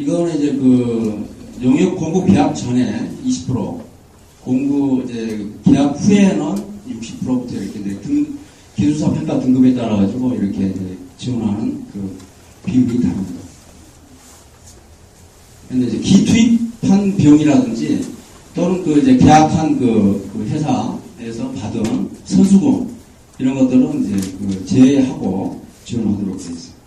이거는 이제 그 용역 공급 계약 전에 20% 공급 이제 계약 후에는 60%부터 이렇게 이제 등, 기술사 평가 등급에 따라 가지고 이렇게 지원하는 그 비율이 다릅니다. 근데 이제 기투입한 비용이라든지 또는 그 이제 계약한 그, 그 회사에서 받은 선수금 이런 것들은 이제 그 제외하고 지원하도록 되어 있습니다. 근데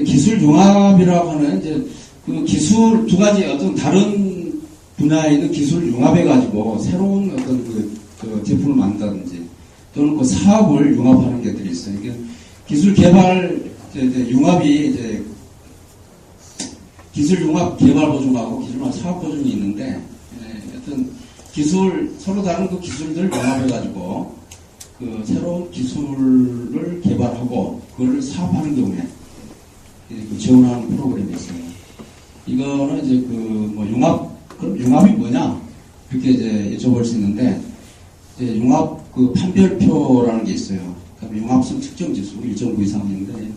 기술 융합이라고 하는 이제 그 기술 두 가지 어떤 다른 분야에 있는 기술 융합해 가지고 새로운 어떤 그, 그 제품을 만든다든지 또는 그 사업을 융합하는 것들이 있어요. 이게 기술 개발 이제, 이제 융합이 이제 기술 융합 개발 보증하고 기술 융합 사업 보증이 있는데 예, 어떤 기술 서로 다른 그 기술들 융합해 가지고 그 새로운 기술을 개발하고 그걸 사업하는 경우에 그 지원하는 프로그램이 있어요. 이거는 이제 그 뭐 융합 그럼 융합이 뭐냐 이렇게 이제 여쭤볼 수 있는데 이제 융합 그 판별표라는 게 있어요. 융합성 측정 지수 1.9 이상인데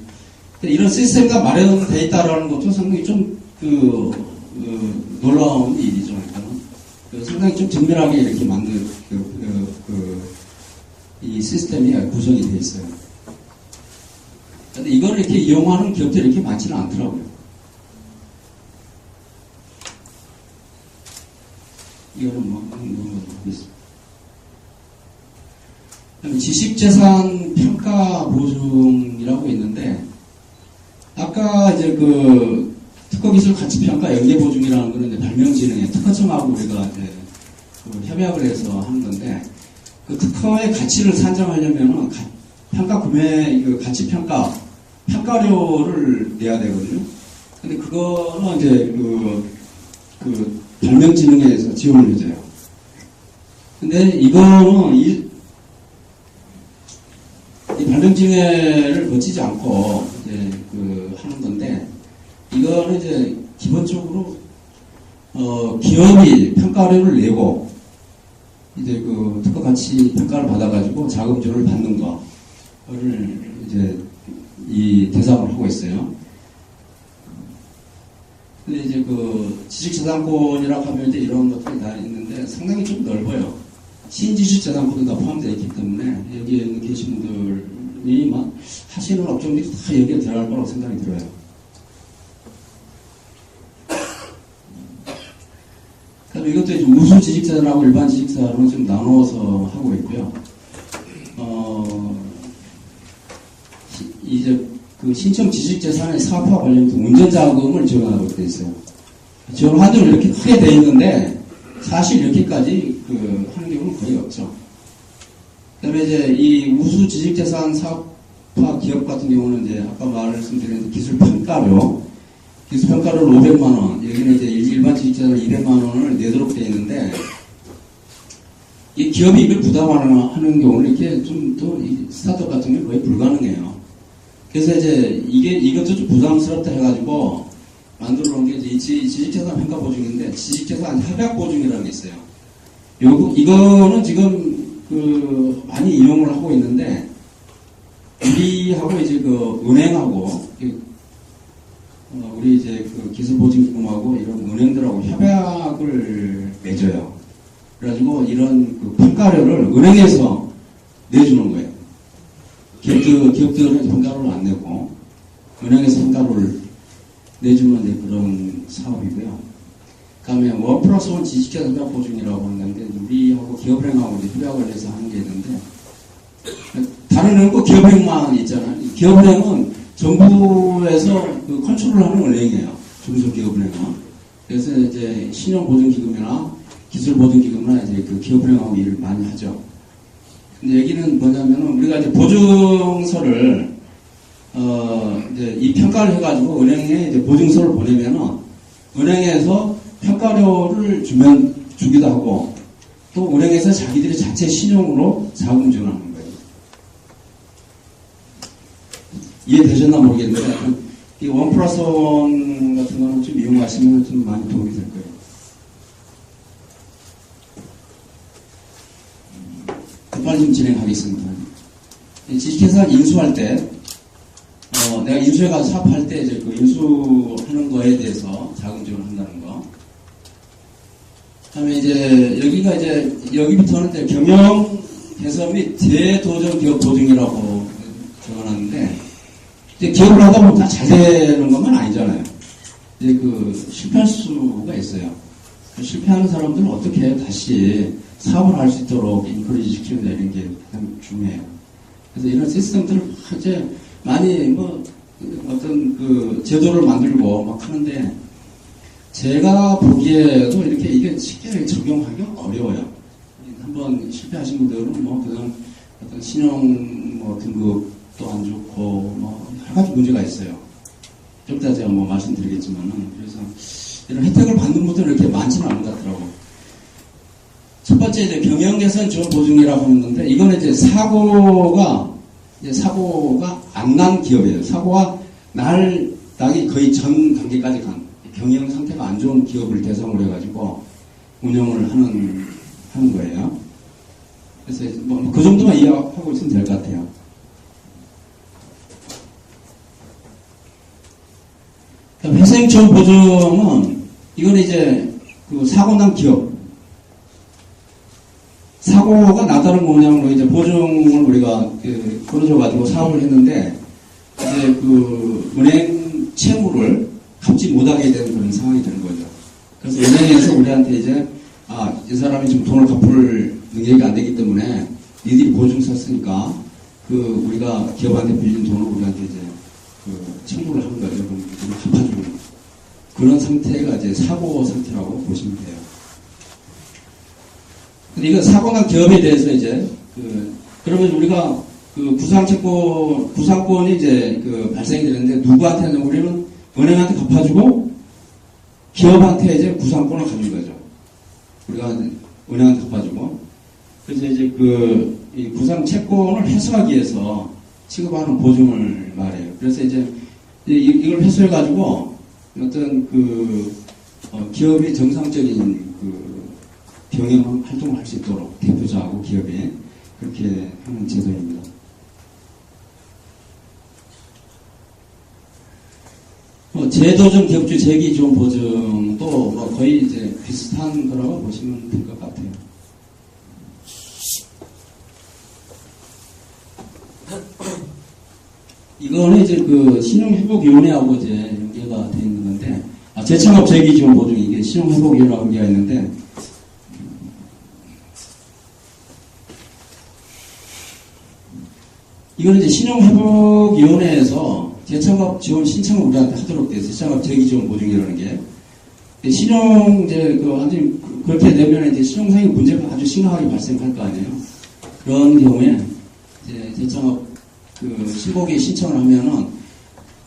이런 시스템과 마련되어 있다라는 것도 상당히 좀 그 그 놀라운 일이죠. 그러니까는 그 상당히 좀 정밀하게 이렇게 만든 그, 그, 그, 이 시스템이 구성이 되어 있어요. 근데 이걸 이렇게 이용하는 기업들이 이렇게 많지는 않더라고요. 이거는 뭐, 뭐, 하겠습니다. 그다음에 지식재산 평가 보증이라고 있는데, 아까 이제 그 특허기술 가치평가 연계보증이라는 거는 이제 발명진흥회 특허청하고 우리가 이제 그 협약을 해서 하는 건데, 그 특허의 가치를 산정하려면은 가- 평가 구매 그 가치평가 평가료를 내야 되거든요. 근데 그거는 이제 그, 그 발명진흥회에서 지원을 해줘요. 근데 이거는 이, 이 발명진흥회를 거치지 않고 이제 그 하는 건데 이거는 이제 기본적으로 어, 기업이 평가료를 내고 이제 그 특허 가치 평가를 받아가지고 자금 지원을 받는 거를 이제 이 대상을 하고 있어요. 근데 이제 그 지식재산권이라고 하면 이제 이런 것들이 다 있는데 상당히 좀 넓어요. 신지식재산권도 다 포함되어 있기 때문에 여기에 있는 계신 분들이 막 하시는 업종들이 다 여기에 들어갈 거라고 생각이 들어요. 그럼 이것도 이제 우수 지식재산하고 일반 지식재산으로 좀 나누어서 하고 있고요. 어, 시- 이제 그 신청 지식재산의 사업화 관련해서 운전자금을 지원하고 돼 있어요. 지원 한도는 이렇게 크게 돼 있는데 사실 이렇게까지 그 하는 경우는 거의 없죠. 그다음에 이제 이 우수 지식재산 사업화 기업 같은 경우는 이제 아까 말씀드린 기술 평가료, 기술 평가료를 500만 원, 여기는 이제 일반 지식재산 200만 원을 내도록 돼 있는데 이 기업이 이걸 부담하는 하는 경우는 이렇게 좀 또 스타트업 같은 경우 거의 불가능해요. 그래서 이제 이게 이것도 좀 부담스럽다 해가지고 만들어 놓은 게 이제 지식재산 평가 보증인데 지식재산 협약 보증이라는 게 있어요. 요 이거는 지금 그 많이 이용을 하고 있는데 우리하고 이제 그 은행하고 이- 어, 우리 이제 그 기술보증기금하고 이런 은행들하고 협약을 맺어요. 그래가지고 이런 그 평가료를 은행에서 내주는 거예요. 기업들, 기업들은 평가료를 안 내고 은행에서 내주는 이제 그런 사업이고요. 그 다음에 원 플러스 원 지식재산 협약 보증이라고 하는 건데 우리하고 기업은행하고 협약을 해서 하는 게 있는데 다른 은행은 꼭 기업은행만 있잖아요. 이 기업은행은 정부에서 그 컨트롤하는 은행이에요. 중소기업은행은. 그래서 이제 신용보증기금이나 기술보증기금이나 이제 그 기업은행하고 일을 많이 하죠. 여기는 뭐냐면은 우리가 이제 보증서를 어 이제 이 평가를 해가지고 은행에 이제 보증서를 보내면은 은행에서 평가료를 주면 주기도 하고 또 은행에서 자기들이 자체 신용으로 자금 지원하는 거예요. 이해되셨나 모르겠는데 이 원 플러스 원 같은 거는 좀 이용하시면 좀 많이 도움이 될 거예요. 빨리 좀 진행하겠습니다. 이 지식회사 인수할 때, 어, 내가 인수해 가서 사업할 때 이제 그 인수하는 거에 대해서 자금 지원을 한다는 거. 그 다음에 이제 여기가 이제 여기부터는 이제 경영 개선 및 대도전 기업 보증이라고 적어놨는데 이제 기업을 하다 보면 다 잘 되는 것만 아니잖아요. 이제 그 실패할 수가 있어요. 그 실패하는 사람들은 어떻게 다시 사업을 할 수 있도록 시키느냐 이런 게 가장 중요해요. 그래서 이런 시스템들을 막 이제 많이 뭐 어떤 그 제도를 만들고 막 하는데 제가 보기에도 이렇게 이게 쉽게 적용하기 어려워요. 한번 실패하신 분들은 뭐 그냥 어떤 신용 뭐 등급도 안 좋고 뭐 여러 가지 문제가 있어요. 좀 이따 제가 뭐 말씀드리겠지만은 그래서 이런 혜택을 받는 분들은 이렇게 많지는 않은 것 같더라고. 첫 번째 이제 경영 개선 지원 보증이라고 하는데 이거는 이제 사고가 이제 사고가 안 난 기업이에요. 사고가 날 나기 거의 전 단계까지 간 경영 상태가 안 좋은 기업을 대상으로 해가지고 운영을 하는 하는 거예요. 그래서 뭐 그 정도만 이해하고 있으면 될 것 같아요. 지원 보증은 이건 이제 그 사고 난 기업 사고가 나다는 모양으로 이제 보증을 우리가 그 걸어줘가지고 사업을 했는데 이제 그 은행 채무를 갚지 못하게 되는 그런 상황이 되는 거죠. 그래서 은행에서 우리한테 이제 아, 이 사람이 지금 돈을 갚을 능력이 안 되기 때문에 니들이 보증 섰으니까 그 우리가 기업한테 빌린 돈을 우리한테 이제 그 청구를 하는 거죠. 그럼 갚아주는 그런 상태가 이제 사고 상태라고 보시면 돼요. 근데 이거 사고 난 기업에 대해서 이제 그 그러면 우리가 그 구상채권 구상권이 이제 그 발생이 되는데 누구한테는 우리는 은행한테 갚아주고 기업한테 이제 구상권을 가진 거죠. 우리가 은행한테 갚아주고 그래서 이제 그이 구상 채권을 해소하기 위해서 취급하는 보증을 말해요. 그래서 이제 이- 이걸 해소해 가지고 어떤 그 어, 기업이 정상적인 그 경영 활동을 할 수 있도록 대표자하고 기업이 그렇게 하는 제도입니다. 뭐 제도적 기업주 재기 지원 보증도 뭐 거의 이제 비슷한 거라고 보시면 될 것 같아요. 이거는 이제 그 신용회복위원회하고 이제 연계가 아, 재창업 재기 지원 보증 이게 신용회복위원회하고 연계가 있는데, 이거는 이제 신용회복위원회에서 재창업 지원 신청을 우리한테 하도록 돼요. 재창업 재기 지원 보증이라는 게. 신용 이제 그 완전히 그렇게 되면 이제 신용상의 문제가 아주 심각하게 발생할 거 아니에요. 그런 경우에 이제 재창업 그 신고기 신청을 하면은 그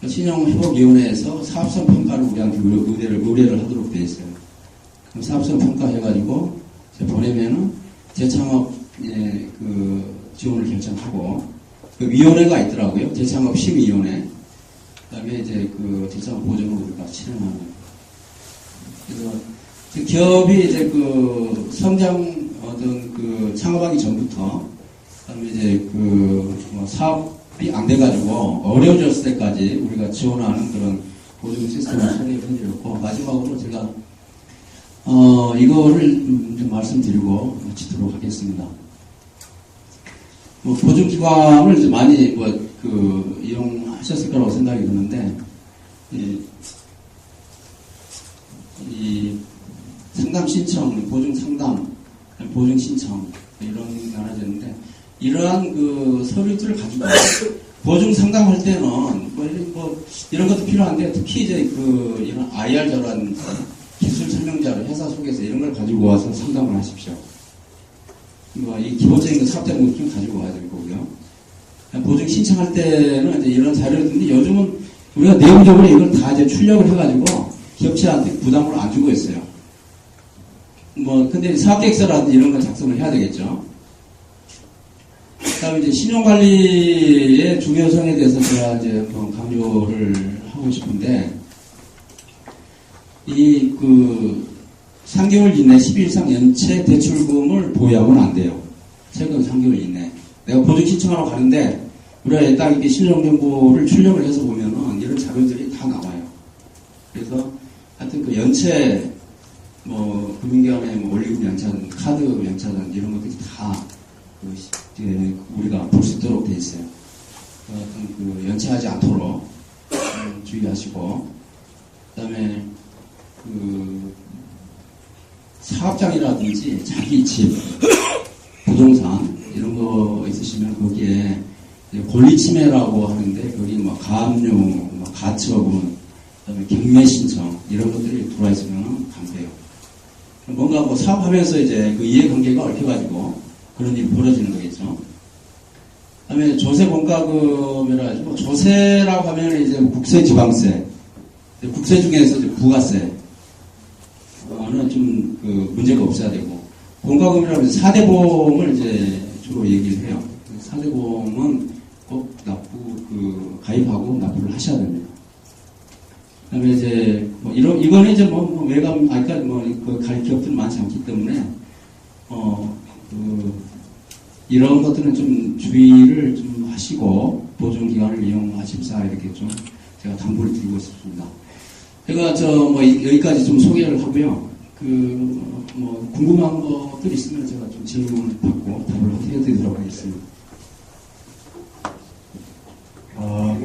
신용회복위원회에서 사업성 평가를 우리한테 의뢰- 의뢰를, 의뢰를 하도록 돼 있어요. 그럼 사업성 평가 해가지고 이제 보내면은 재창업 예, 그 지원을 결정하고 그 위원회가 있더라고요. 재창업 심의위원회. 그다음에 이제 그 재창업 보증을 우리가 실행하는. 그래서 그 기업이 이제 그 성장 어떤 그 창업하기 전부터 그다음에 이제 그뭐 사업이 안 돼가지고 어려워졌을 때까지 우리가 지원하는 그런 보증 시스템을 설립을 해드렸고 마지막으로 제가 어 이거를 좀, 좀 말씀드리고 마치도록 하겠습니다. 뭐 보증기관을 많이 뭐 그 이용하셨을 거라고 생각이 드는데 이, 이 상담 신청, 보증 상담, 보증 신청 이런 게 많아졌는데 이러한 그 서류들을 가지고 보증 상담할 때는 뭐 이런, 뭐 이런 것도 필요한데 특히 이제 그 이런 IR 저런 기술 설명자를 회사 속에서 이런 걸 가지고 와서 상담을 하십시오. 뭐, 이 기본적인 사업 대목을 좀 가지고 와야 될 거고요. 보증 신청할 때는 이제 이런 자료들인데 요즘은 우리가 내부적으로 이걸 다 이제 출력을 해가지고 기업체한테 부담을 안 주고 있어요. 뭐, 근데 사업계획서라든지 이런 걸 작성을 해야 되겠죠. 그 다음에 이제 신용관리의 중요성에 대해서 제가 이제 한번 강조를 하고 싶은데, 이, 그, 3개월 이내 10일 이상 연체 대출금을 보유하고는 안 돼요. 최근 3개월 이내. 내가 보증 신청하러 가는데 우리가 딱 이렇게 신용정보를 출력을 해서 보면은 이런 자료들이 다 나와요. 그래서 하여튼 그 연체 뭐 금융기관의 뭐 원리금 연차든 카드 연차든 이런 것들이 다 우리가 볼 수 있도록 돼 있어요. 그 연체하지 않도록 음, 주의하시고 그다음에 그 사업장이라든지 자기 집 부동산 이런 거 있으시면 거기에 권리 침해라고 하는데 거기 뭐 가압류, 뭐 가처분, 그다음에 경매 신청 이런 것들이 들어와 있으면 안 돼요. 뭔가 뭐 사업하면서 이제 그 이해관계가 얽혀가지고 그런 일이 벌어지는 거겠죠. 그다음에 조세 공과금이라 해서 뭐 조세라고 하면 이제 국세, 지방세, 국세 중에서 이제 부가세, 어는 좀 그 문제가 없어야 되고 공과금이라고 해서 사대보험을 이제 주로 얘기를 해요. 사대보험은 꼭 납부 그 가입하고 납부를 하셔야 됩니다. 그다음에 이제 뭐 이런 이거는 이제 뭐, 뭐 외감 아까 뭐그갈 기업들은 많지 않기 때문에 어그 이런 것들은 좀 주의를 좀 하시고 보존 기간을 이용하십사 이렇게 좀 제가 당부를 드리고 싶습니다. 제가 저 뭐 여기까지 좀 소개를 하고요. 그 뭐 궁금한 것들 있으면 제가 좀 질문을 받고 답을 해드리도록 하겠습니다. 아,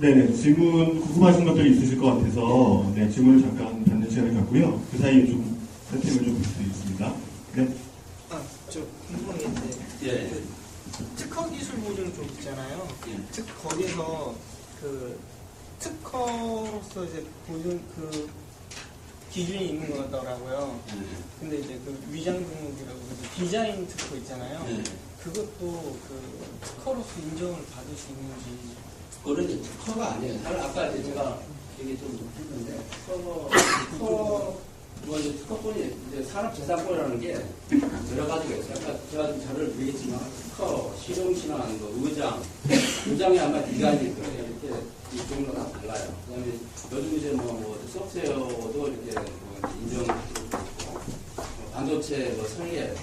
네네. 질문, 궁금하신 것들이 있으실 것 같아서, 네, 질문을 잠깐 받는 시간을 갖고요. 그 사이에 좀, 세팅을 좀 부탁드리겠습니다. 네. 아, 저 궁금한 게 있는데 예. 그 특허 기술 보증 쪽 있잖아요. 예. 특 거기서 그 특허로서 이제 보증 그 기준이 있는 거더라고요. 근데 이제 그 위장 등록이라고 해서 디자인 특허 있잖아요. 네. 그것도 그 특허로서 인정을 받을 수 있는지. 그거는 이제 특허가 아니에요. 사실 아까 이제 제가 얘기 좀 했는데, 특허, 특허, 뭐 이제 특허권이 이제 산업재산권이라는 게 여러 가지가 있어요. 아까 제가 좀 자료를 드리겠지만, 특허, 실용신안, 뭐 의장, 의장이 아마 디자인일 거예요. 이렇게 이 종류가 다 달라요. 그 다음에 요즘 이제 뭐, 뭐 소프트웨어도 이렇게 뭐 인정하고 있고, 뭐 반도체 뭐 설계,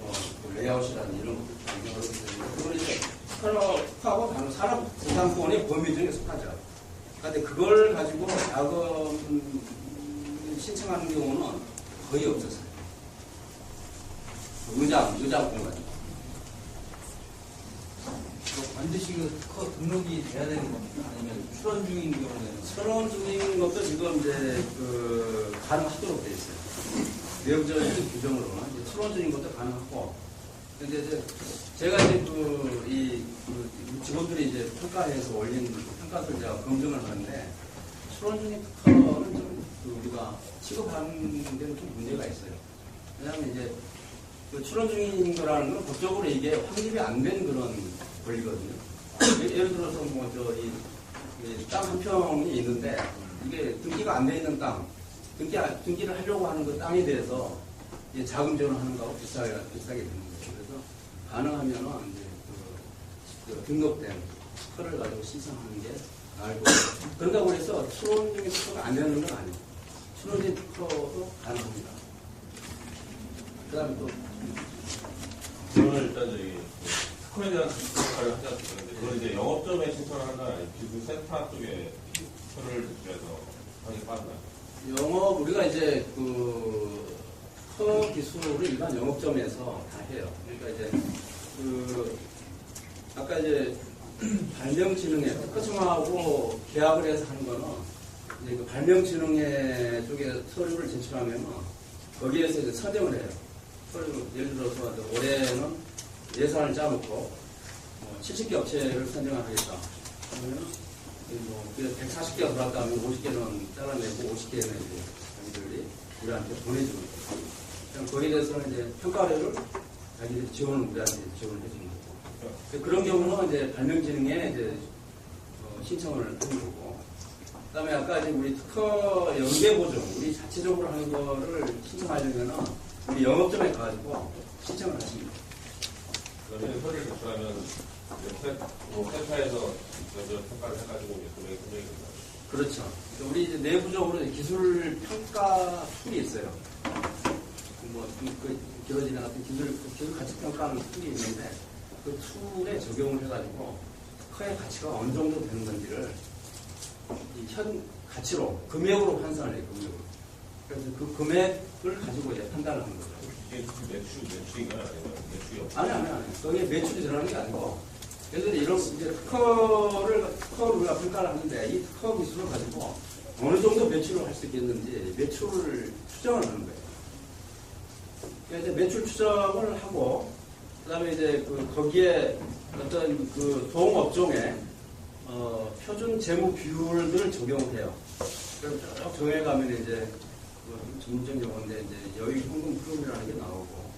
뭐 레이아웃이라는 이런 것도 다 인정하고 있는데, 그걸 이제 산업하고 다른 산업재산권의 범위 중에 속하죠. 그런데 그걸 가지고 자금 신청하는 경우는 거의 없었어요. 의장, 가지고. 뭐 반드시 그 등록이 돼야 되는 겁니까? 아니면 출원 중인 경우에는 철원 중인 것도 지금 이제 그 가능하도록 돼 있어요. 내부적인 규정으로는 철원 중인 것도 가능하고. 근데 이제 제가 이제 그, 이, 그 직원들이 이제 평가해서 올린 평가서를 제가 검증을 하는데 철원 중인 특허는 좀 그 우리가 취급하는 데는 좀 문제가 있어요. 왜냐하면 이제 그 출원 중인 거라는 건 법적으로 이게 확립이 안 된 그런 권리거든요. 예- 예를 들어서 뭐 저이 땅한 평이 있는데 이게 등기가 안 돼 있는 땅, 등기, 등기를 하려고 하는 그 땅에 대해서 이제 자금 지원하는 거하고 비슷하게, 비슷하게 되는 거죠. 그래서 가능하면은 이제 그, 그 등록된 특허를 가지고 신청하는 게 거고. 그런다고 해서 출원 중에 특허가 안 되는 건 아니에요. 중에 특허도 가능합니다. 그 다음에 또, 저는 일단 저기 특허에 대한 기술화를 하지 않습니까? 그걸 이제 영업점에 신청을 한다, 기술 센터 쪽에 특허를 제출해서 하는 게 빠르다. 영업 우리가 이제 그 특허 기술을 일반 영업점에서 다 해요. 그러니까 이제 그 아까 이제 발명진흥회 특허청하고 계약을 해서 하는 거는 이제 그 발명진흥회 쪽에 서류를 제출하면은 거기에서 이제 선정을 해요. 서류 예를 들어서 올해는 예산을 짜놓고 뭐 70개 업체를 선정을 하겠다. 그러면 뭐 140개가 들어왔다면 50개는 잘라내고 50개는 이제 자기들이 우리한테 보내주는 거예요. 거기에 대해서는 이제 평가료를 자기들이 지원을 우리한테 지원을 해주는 거고. 그런 경우는 이제 발명진흥에 이제 어, 신청을 하는 거고. 그 다음에 아까 이제 우리 특허 연계 보증, 우리 자체적으로 하는 거를 신청하려면은 우리 영업점에 가가지고 신청을 하십니다. 그러면 서류를 제출하면 뭐 센터에서 먼저 평가를 해가지고 금액이 금액이. 그렇죠. 그러니까 우리 이제 내부적으로 기술 평가 툴이 있어요. 뭐, 그, 그 길어지는 같은 기술, 기술 가치 평가하는 툴이 있는데, 그 툴에 적용을 해가지고, 특허의 가치가 어느 정도 되는 건지를 이 현 가치로 금액으로 환산을 해요. 금액으로. 그래서 그 금액을 가지고 이제 판단을 하는 거죠. 이게 매출, 매출인가요? 매출이 없 아니, 아니, 아니. 거기에 매출이 들어가는 게 아니고, 들어 이런, 이제 특허를, 특허를 우리가 평가를 하는데, 이 특허 기술을 가지고 어느 정도 매출을 할 수 있겠는지 매출을 추정을 하는 거예요. 그래서 이제 매출 추정을 하고, 그 다음에 이제 그, 거기에 어떤 그 동업종의 어, 표준 재무 비율들을 적용을 해요. 그럼 쭉 정해가면 이제, 그 전문적 용어인데, 이제 여유 현금 흐름이라는 게 나오고,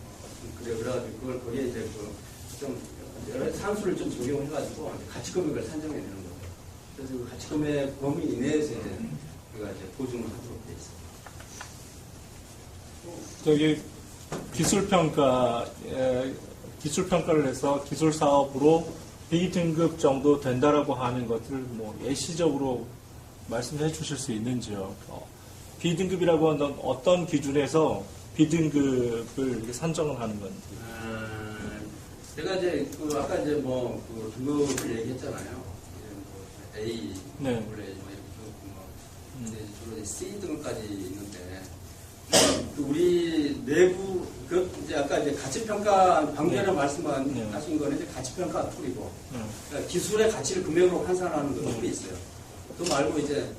그래, 그래가지고 그걸 거기에 이제 그, 좀, 여러 산수를 좀 적용해가지고 가치 금액을 산정해 내는 거죠. 그래서 그 가치 금액 범위 이내에서 이제 우리가 이제 보증을 하도록 돼 있어요. 저기 기술 평가 기술 평가를 해서 기술 사업으로 B등급 정도 된다라고 하는 것을 뭐 예시적으로 말씀해 주실 수 있는지요? 어, B등급이라고 하는 어떤 기준에서 B등급을 산정을 하는 건지. 아, 제가 이제 그 아까 이제 뭐 그 등급을 얘기했잖아요. 뭐 A, 네. 원래 뭐 이렇게 뭐 음. 주로 C 등까지 있는데 그 우리 내부 그 이제 아까 이제 가치 평가 방금 전에 네. 말씀하신 네. 거는 이제 가치 평가 툴이고 네. 그러니까 기술의 가치를 금액으로 환산하는 그 네. 툴이 있어요. 그 말고 이제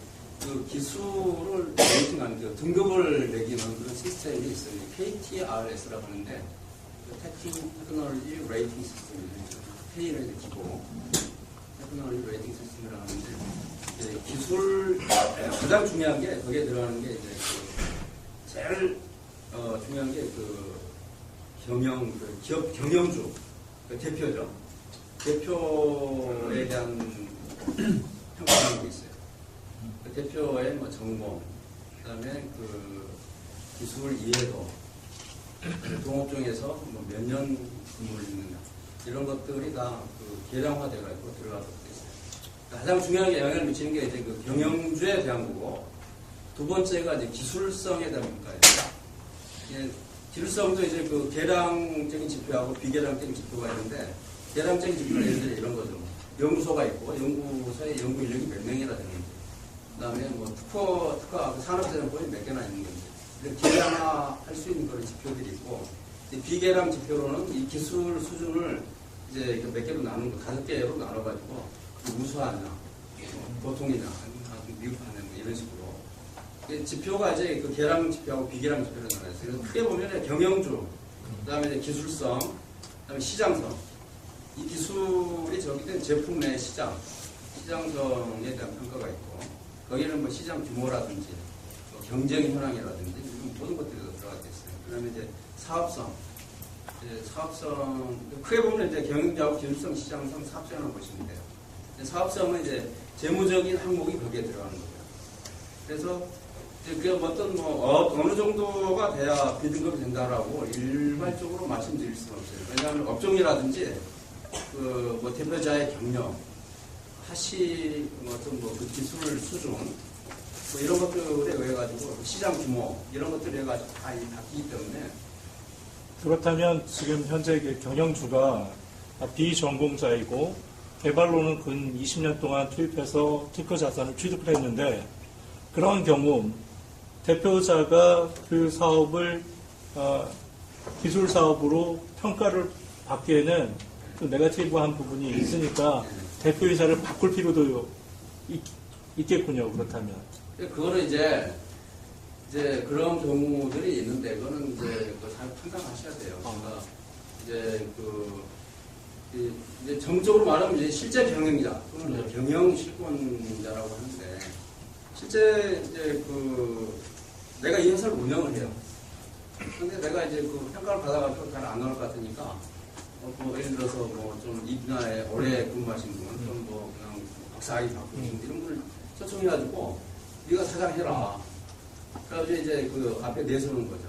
그 기술을 레이팅하는 그 등급을 매기는 그런 시스템이 있어요. KTRS라고 하는데 테크놀로지 레이팅 시스템이죠. 이제 기고 테크놀로지 레이팅 시스템이라고 하는데 기술 가장 중요한 게 거기에 들어가는 게 이제 그 제일 어, 중요한 게그 경영 그 기업 경영주 그 대표죠. 대표에 대한 평가하는 게 있어요. 그 대표의 뭐 전공, 그다음에 그 기술 이해도, 동업종에서 뭐 몇 년 근무를 했느냐 이런 것들이 다 그 계량화돼 가지고 들어가도록 돼 있어요. 가장 중요하게 영향을 미치는 게 이제 그 경영주에 대한 거고 두 번째가 이제 기술성에 대한 평가예요. 이제 기술성도 이제 그 계량적인 지표하고 비계량적인 지표가 있는데 계량적인 지표는 예를 들어 이런 거죠. 연구소가 있고 연구소에 연구 인력이 몇 명이나 되는지 그다음에 뭐 특허 특허 산업재정법이 몇 개나 있는 건지 이렇게 계량화할 수 있는 그런 지표들이 있고 이 비계량 지표로는 이 기술 수준을 이제 몇 개로 나눈 거 다섯 개로 나눠가지고 우수하냐 뭐 보통이냐 미흡하냐 뭐 이런 식으로 이 지표가 이제 그 계량 지표하고 비계량 지표로 나눠요. 그래서 크게 보면 경영주, 그 다음에 이제 기술성, 그 다음에 시장성. 이 기술이 적용된 제품 내 시장, 시장성에 대한 평가가 있고 거기는 뭐 시장 규모라든지 뭐 경쟁 현황이라든지 이런 모든 것들이 다 들어가 있어요. 그 다음에 이제 사업성, 이제 사업성 크게 보면 이제 경영자하고 기술성, 시장성, 사업성을 보시면 돼요. 사업성은 이제 재무적인 항목이 거기에 들어가는 거예요. 그래서 그 어떤 뭐 어, 어느 정도가 돼야 비등급이 된다라고 일괄적으로 말씀드릴 수는 없어요. 왜냐하면 업종이라든지 그 뭐 대표자의 경력, 하시 뭐 어떤 뭐 그 기술 수준 뭐 이런 것들에 의해 가지고 시장 규모 이런 것들에 의해 가지고 다 이- 바뀌기 때문에 그렇다면 지금 현재 그 경영주가 비전공자이고 개발로는 근 20년 동안 투입해서 특허 자산을 취득을 했는데 그런 경우 대표자가 그 사업을 어, 기술 사업으로 평가를 받기에는 그 네가티브한 부분이 있으니까 대표이사를 바꿀 필요도 있, 있겠군요. 그렇다면. 그거는 이제 이제 그런 경우들이 있는데 그거는 이제 그잘 판단하셔야 돼요. 그러니까 이제 그 이- 이제 정적으로 말하면 이제 실제 경영자, 또는 이제 경영 실권자라고 하는데 실제 이제 그 내가 이 회사를 운영을 해요. 근데 내가 이제 그 평가를 받아가지고 잘 안 나올 것 같으니까 어, 뭐 예를 들어서 뭐 좀 이 분야에 오래 근무하신 분, 좀뭐 그냥 박사학위 받고 계신 분, 이런 분을 초청해가지고 네가 사장해라. 그래가지고 이제 그 앞에 내세우는 거죠.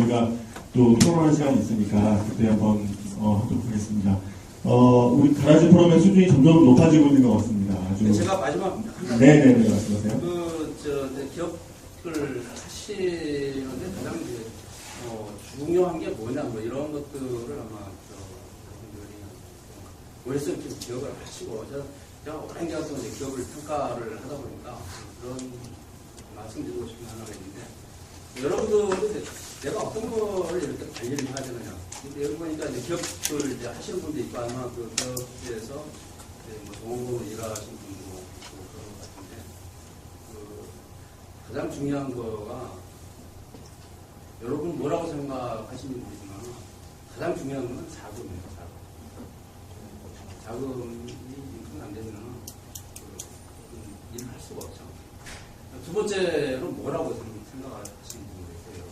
우리가 또 토론할 시간이 있으니까 그때 한번 어, 하도록 하겠습니다. 어, 우리 가라지 프로그램의 수준이 점점 높아지고 있는 것 같습니다. 아주. 제가 마지막 한 가지 네네네, 말씀하세요. 그, 저, 이제 기업을 하시는데 가장 이제, 어, 중요한 게 뭐냐, 뭐 이런 것들을 아마, 저, 여러분들이 머릿속에 좀 기억을 하시고 제가, 오랜 기간 동안 기업을 평가를 하다 보니까 그런 말씀드리고 싶은 하나가 있는데 여러분들은 이제 내가 어떤 거를 이렇게 관리를 해야 되느냐. 여기 보니까 이제 기업들 이제 하시는 분도 있고 아마 그 기업에서 뭐 동업으로 일하시는 분도 있고 그런 것 같은데 그 가장 중요한 거가 여러분 뭐라고 생각하시는지 모르지만 가장 중요한 건 자금이에요. 자금. 자금이 인컴이 안 되면 그, 일을 할 수가 없죠. 두 번째로 뭐라고 생각하시는 분이 계세요.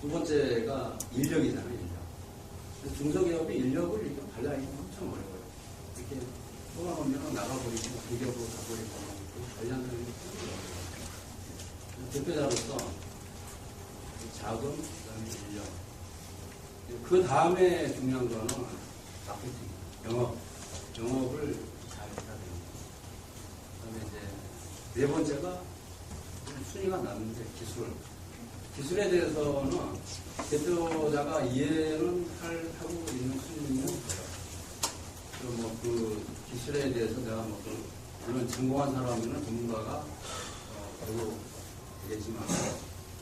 두 번째가 인력이잖아요. 인력. 중소기업이 인력을 이렇게 관리하기가 엄청 어려워요. 이렇게 뽑아놓으면 나가버리고 대기업으로 가버리고 관리하는. 대표자로서 자금, 그다음에 인력. 그 다음에 중요한 거는 마케팅, 영업, 영업을 잘 해야 됩니다. 그다음에 이제 네 번째가 순위가 났는데 기술. 기술에 대해서는 대표자가 이해는 할, 하고 있는 순위는 돼요. 그리고 뭐 그 기술에 대해서 내가 뭐 그, 물론 전공한 사람이면 전문가가 어, 배우 되겠지만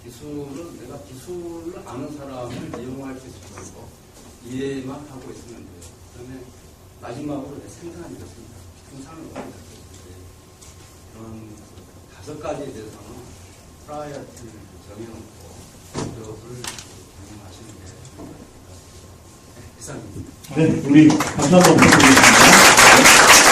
기술은 내가 기술을 아는 사람을 이용할 수 있을 거고 이해만 하고 있으면 돼요. 그다음에 마지막으로 이제 생산이 있습니다. 생산을 어떻게 할수 있는지 이런 그 다섯 가지에 대해서는 프라이어티를 정해놓고 그것을 운영하시는 게 이상입니다. 네, 우리 부탁드리겠습니다.